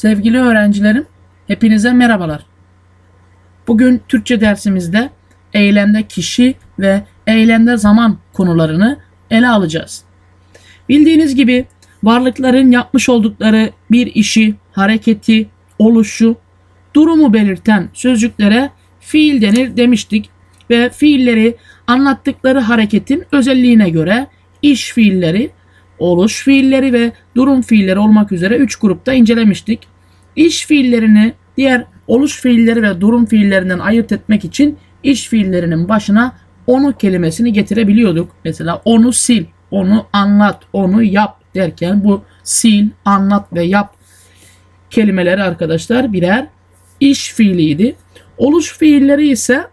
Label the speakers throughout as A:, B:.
A: Sevgili öğrencilerim, hepinize merhabalar. Bugün Türkçe dersimizde eylemde kişi ve eylemde zaman konularını ele alacağız. Bildiğiniz gibi varlıkların yapmış oldukları bir işi, hareketi, oluşu, durumu belirten sözcüklere fiil denir demiştik ve fiilleri anlattıkları hareketin özelliğine göre iş fiilleri, oluş fiilleri ve durum fiilleri olmak üzere 3 grupta incelemiştik. İş fiillerini diğer oluş fiilleri ve durum fiillerinden ayırt etmek için iş fiillerinin başına onu kelimesini getirebiliyorduk. Mesela onu sil, onu anlat, onu yap derken bu sil, anlat ve yap kelimeleri arkadaşlar birer iş fiiliydi. Oluş fiilleri ise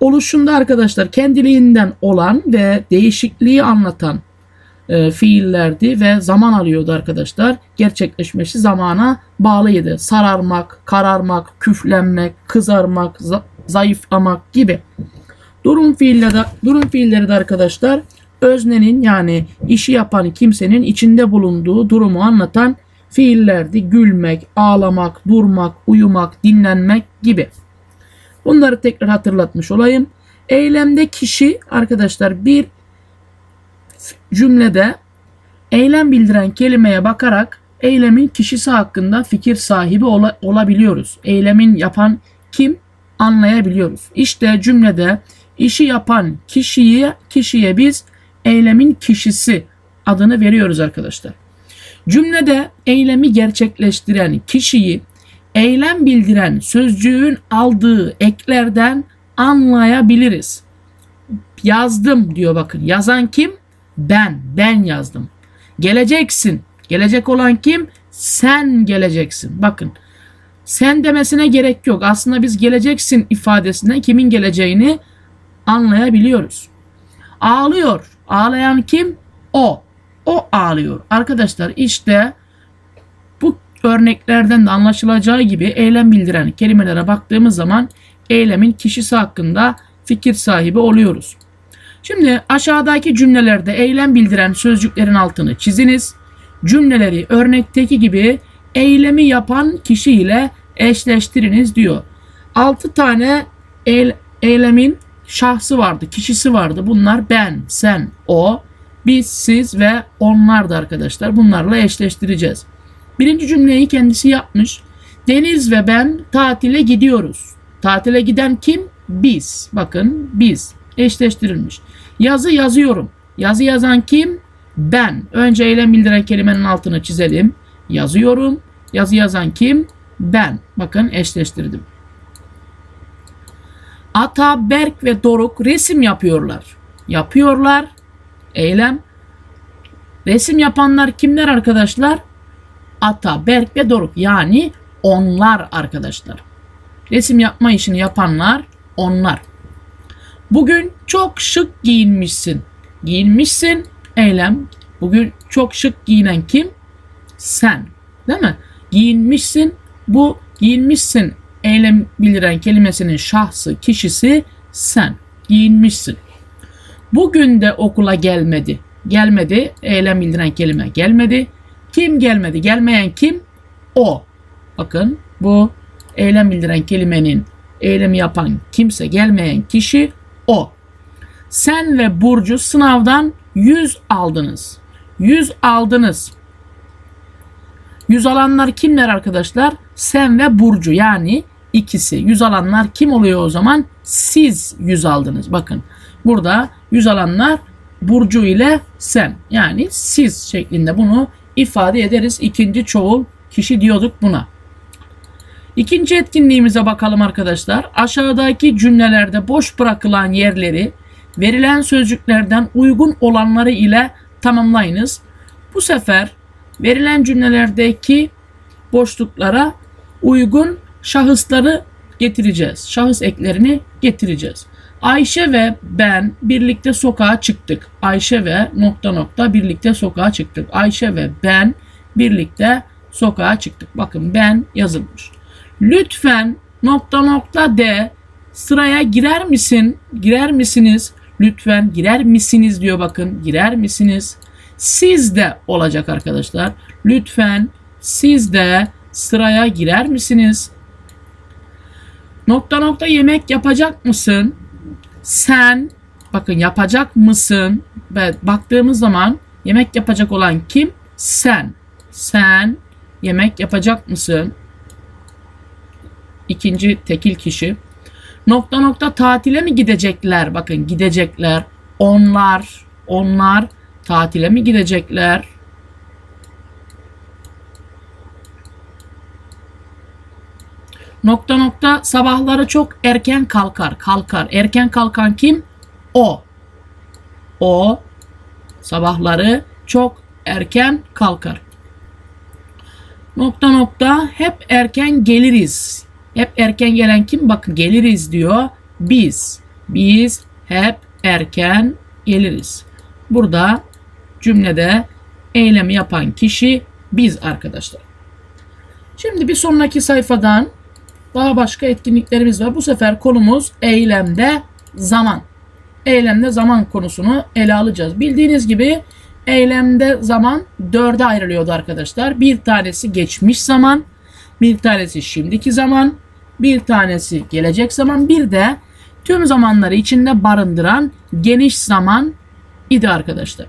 A: oluşunda arkadaşlar kendiliğinden olan ve değişikliği anlatan e, fiillerdi ve zaman alıyordu arkadaşlar. Gerçekleşmesi zamana bağlıydı. Sararmak, kararmak, küflenmek, kızarmak, za- zayıflamak gibi. Durum fiilleri de, durum fiilleri de arkadaşlar öznenin yani işi yapan kimsenin içinde bulunduğu durumu anlatan fiillerdi. Gülmek, ağlamak, durmak, uyumak, dinlenmek gibi. Bunları tekrar hatırlatmış olayım. Eylemde kişi arkadaşlar bir cümlede eylem bildiren kelimeye bakarak eylemin kişisi hakkında fikir sahibi ola- olabiliyoruz. Eylemin yapan kim anlayabiliyoruz. İşte cümlede işi yapan kişiye kişiye biz eylemin kişisi adını veriyoruz arkadaşlar. Cümlede eylemi gerçekleştiren kişiyi eylem bildiren sözcüğün aldığı eklerden anlayabiliriz. Yazdım diyor bakın. Yazan kim? Ben. Ben yazdım. Geleceksin. Gelecek olan kim? Sen geleceksin. Bakın. Sen demesine gerek yok. Aslında biz geleceksin ifadesinden kimin geleceğini anlayabiliyoruz. Ağlıyor. Ağlayan kim? O. O ağlıyor. Arkadaşlar işte bu örneklerden de anlaşılacağı gibi eylem bildiren kelimelere baktığımız zaman eylemin kişisi hakkında fikir sahibi oluyoruz. Şimdi aşağıdaki cümlelerde eylem bildiren sözcüklerin altını çiziniz. Cümleleri örnekteki gibi eylemi yapan kişi ile eşleştiriniz diyor. 6 tane eyle- eylemin şahsı vardı, kişisi vardı. Bunlar ben, sen, o, biz, siz ve onlar da arkadaşlar. Bunlarla eşleştireceğiz. Birinci cümleyi kendisi yapmış. Deniz ve ben tatile gidiyoruz. Tatile giden kim? Biz. Bakın biz. Eşleştirilmiş. Yazı yazıyorum. Yazı yazan kim? Ben. Önce eylem bildiren kelimenin altını çizelim. Yazıyorum. Yazı yazan kim? Ben. Bakın eşleştirdim. Ata, Berk ve Doruk resim yapıyorlar. Yapıyorlar. Eylem. Resim yapanlar kimler arkadaşlar? Ata, Berk ve Doruk. Yani onlar arkadaşlar. Resim yapma işini yapanlar onlar. Bugün çok şık giyinmişsin. Giyinmişsin eylem. Bugün çok şık giyinen kim? Sen. Değil mi? Giyinmişsin. Bu giyinmişsin eylem bildiren kelimesinin şahsı, kişisi sen. Giyinmişsin. Bugün de okula gelmedi. Gelmedi. Eylem bildiren kelime gelmedi. Kim gelmedi? Gelmeyen kim? O. Bakın bu eylem bildiren kelimenin eylemi yapan kimse gelmeyen kişi o. Sen ve Burcu sınavdan 100 aldınız. 100 aldınız. 100 alanlar kimler arkadaşlar? Sen ve Burcu yani ikisi. 100 alanlar kim oluyor o zaman? Siz 100 aldınız. Bakın burada 100 alanlar Burcu ile sen. Yani siz şeklinde bunu ifade ederiz. İkinci çoğul kişi diyorduk buna. İkinci etkinliğimize bakalım arkadaşlar. Aşağıdaki cümlelerde boş bırakılan yerleri verilen sözcüklerden uygun olanları ile tamamlayınız. Bu sefer verilen cümlelerdeki boşluklara uygun şahısları getireceğiz. Şahıs eklerini getireceğiz. Ayşe ve ben birlikte sokağa çıktık. Ayşe ve nokta nokta birlikte sokağa çıktık. Ayşe ve ben birlikte sokağa çıktık. Bakın ben yazılmış. Lütfen nokta nokta de sıraya girer misin? Girer misiniz? Lütfen girer misiniz diyor bakın. Girer misiniz? Siz de olacak arkadaşlar. Lütfen siz de sıraya girer misiniz? Nokta nokta yemek yapacak mısın? Sen bakın yapacak mısın? Ve baktığımız zaman yemek yapacak olan kim? Sen. Sen yemek yapacak mısın? İkinci tekil kişi. Nokta nokta tatile mi gidecekler? Bakın gidecekler. Onlar, onlar tatile mi gidecekler? Nokta nokta sabahları çok erken kalkar. Kalkar. Erken kalkan kim? O. O sabahları çok erken kalkar. Nokta nokta hep erken geliriz. Hep erken gelen kim? Bakın geliriz diyor. Biz. Biz hep erken geliriz. Burada cümlede eylemi yapan kişi biz arkadaşlar. Şimdi bir sonraki sayfadan daha başka etkinliklerimiz var. Bu sefer konumuz eylemde zaman. Eylemde zaman konusunu ele alacağız. Bildiğiniz gibi eylemde zaman dörde ayrılıyordu arkadaşlar. Bir tanesi geçmiş zaman, bir tanesi şimdiki zaman, bir tanesi gelecek zaman, bir de tüm zamanları içinde barındıran geniş zaman idi arkadaşlar.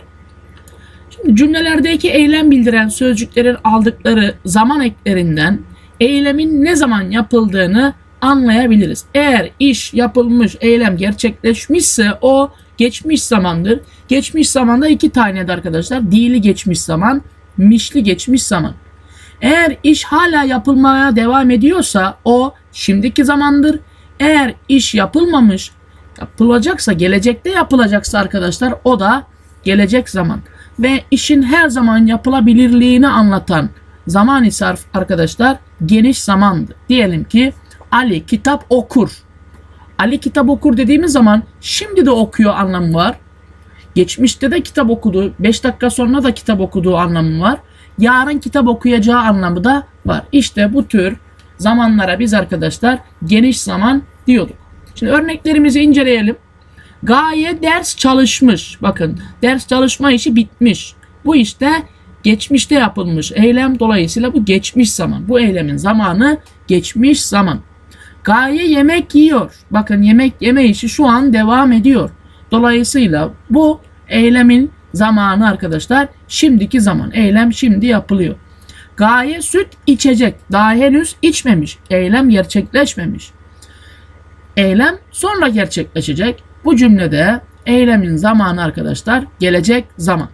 A: Şimdi cümlelerdeki eylem bildiren sözcüklerin aldıkları zaman eklerinden eylemin ne zaman yapıldığını anlayabiliriz. Eğer iş yapılmış, eylem gerçekleşmişse o geçmiş zamandır. Geçmiş zamanda iki tanedir arkadaşlar. Dili geçmiş zaman, mişli geçmiş zaman. Eğer iş hala yapılmaya devam ediyorsa o şimdiki zamandır. Eğer iş yapılmamış, yapılacaksa, gelecekte yapılacaksa arkadaşlar o da gelecek zaman. Ve işin her zaman yapılabilirliğini anlatan zaman ise arkadaşlar geniş zamandır. Diyelim ki Ali kitap okur. Ali kitap okur dediğimiz zaman şimdi de okuyor anlamı var. Geçmişte de kitap okudu. 5 dakika sonra da kitap okuduğu anlamı var. Yarın kitap okuyacağı anlamı da var. İşte bu tür zamanlara biz arkadaşlar geniş zaman diyorduk. Şimdi örneklerimizi inceleyelim. Gaye ders çalışmış. Bakın ders çalışma işi bitmiş. Bu işte geçmişte yapılmış eylem dolayısıyla bu geçmiş zaman. Bu eylemin zamanı geçmiş zaman. Gaye yemek yiyor. Bakın yemek yeme işi şu an devam ediyor. Dolayısıyla bu eylemin zamanı arkadaşlar şimdiki zaman. Eylem şimdi yapılıyor. Gaye süt içecek. Daha henüz içmemiş. Eylem gerçekleşmemiş. Eylem sonra gerçekleşecek. Bu cümlede eylemin zamanı arkadaşlar gelecek zaman.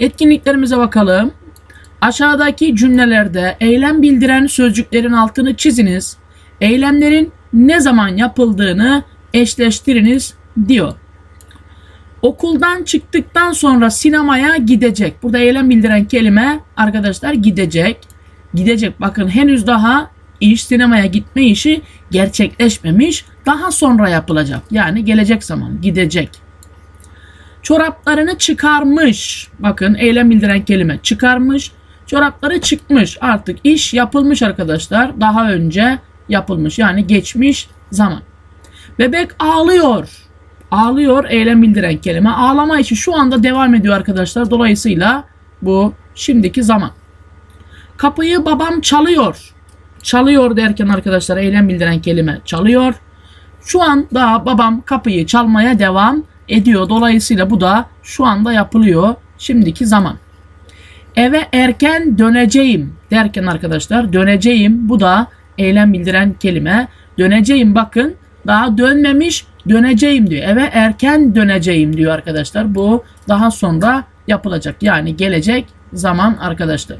A: Etkinliklerimize bakalım. Aşağıdaki cümlelerde eylem bildiren sözcüklerin altını çiziniz. Eylemlerin ne zaman yapıldığını eşleştiriniz diyor. Okuldan çıktıktan sonra sinemaya gidecek. Burada eylem bildiren kelime arkadaşlar gidecek. Gidecek. Bakın henüz daha iş sinemaya gitme işi gerçekleşmemiş. Daha sonra yapılacak. Yani gelecek zaman gidecek. Çoraplarını çıkarmış. Bakın eylem bildiren kelime çıkarmış. Çorapları çıkmış. Artık iş yapılmış arkadaşlar. Daha önce yapılmış. Yani geçmiş zaman. Bebek ağlıyor. Ağlıyor eylem bildiren kelime. Ağlama işi şu anda devam ediyor arkadaşlar. Dolayısıyla bu şimdiki zaman. Kapıyı babam çalıyor. Çalıyor derken arkadaşlar eylem bildiren kelime çalıyor. Şu anda babam kapıyı çalmaya devam ediyor. Dolayısıyla bu da şu anda yapılıyor. Şimdiki zaman. Eve erken döneceğim derken arkadaşlar döneceğim bu da eylem bildiren kelime. Döneceğim bakın daha dönmemiş döneceğim diyor. Eve erken döneceğim diyor arkadaşlar. Bu daha sonra yapılacak. Yani gelecek zaman arkadaşlar.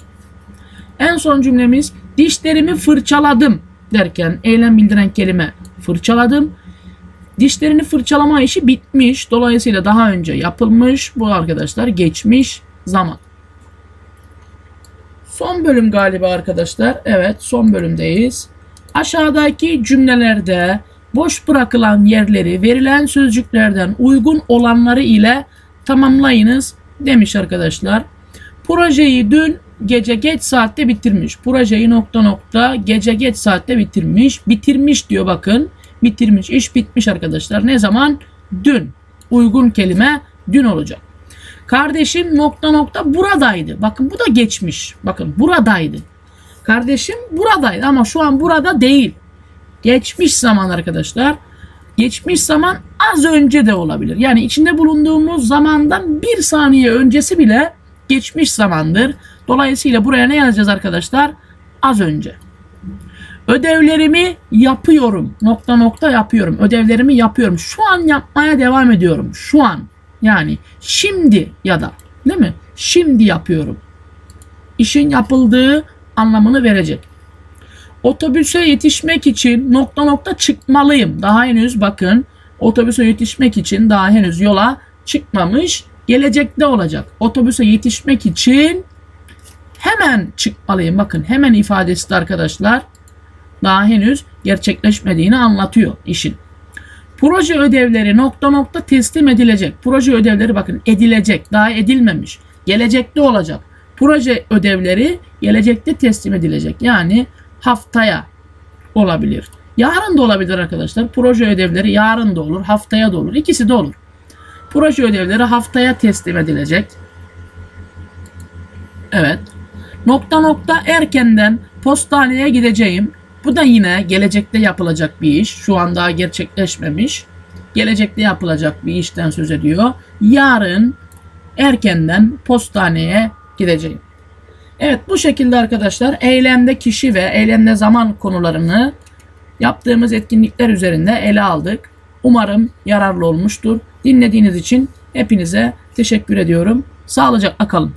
A: En son cümlemiz dişlerimi fırçaladım derken eylem bildiren kelime fırçaladım. Dişlerini fırçalama işi bitmiş. Dolayısıyla daha önce yapılmış. Bu arkadaşlar geçmiş zaman. Son bölüm galiba arkadaşlar. Evet son bölümdeyiz. Aşağıdaki cümlelerde boş bırakılan yerleri verilen sözcüklerden uygun olanları ile tamamlayınız demiş arkadaşlar. Projeyi dün gece geç saatte bitirmiş. Projeyi nokta nokta gece geç saatte bitirmiş. Bitirmiş diyor bakın. Bitirmiş. iş bitmiş arkadaşlar. Ne zaman? Dün. Uygun kelime dün olacak. Kardeşim nokta nokta buradaydı. Bakın bu da geçmiş. Bakın buradaydı. Kardeşim buradaydı ama şu an burada değil. Geçmiş zaman arkadaşlar. Geçmiş zaman az önce de olabilir. Yani içinde bulunduğumuz zamandan bir saniye öncesi bile geçmiş zamandır. Dolayısıyla buraya ne yazacağız arkadaşlar? Az önce. Ödevlerimi yapıyorum. Nokta nokta yapıyorum. Ödevlerimi yapıyorum. Şu an yapmaya devam ediyorum. Şu an. Yani şimdi ya da değil mi? Şimdi yapıyorum. İşin yapıldığı anlamını verecek. Otobüse yetişmek için nokta nokta çıkmalıyım. Daha henüz bakın otobüse yetişmek için daha henüz yola çıkmamış. Gelecekte olacak. Otobüse yetişmek için hemen çıkmalıyım. Bakın hemen ifadesi de arkadaşlar daha henüz gerçekleşmediğini anlatıyor işin. Proje ödevleri nokta nokta teslim edilecek. Proje ödevleri bakın edilecek. Daha edilmemiş. Gelecekte olacak. Proje ödevleri gelecekte teslim edilecek. Yani haftaya olabilir. Yarın da olabilir arkadaşlar. Proje ödevleri yarın da olur, haftaya da olur. İkisi de olur. Proje ödevleri haftaya teslim edilecek. Evet. Nokta nokta erkenden postaneye gideceğim. Bu da yine gelecekte yapılacak bir iş. Şu an daha gerçekleşmemiş. Gelecekte yapılacak bir işten söz ediyor. Yarın erkenden postaneye gideceğim. Evet bu şekilde arkadaşlar eylemde kişi ve eylemde zaman konularını yaptığımız etkinlikler üzerinde ele aldık. Umarım yararlı olmuştur. Dinlediğiniz için hepinize teşekkür ediyorum. Sağlıcakla kalın.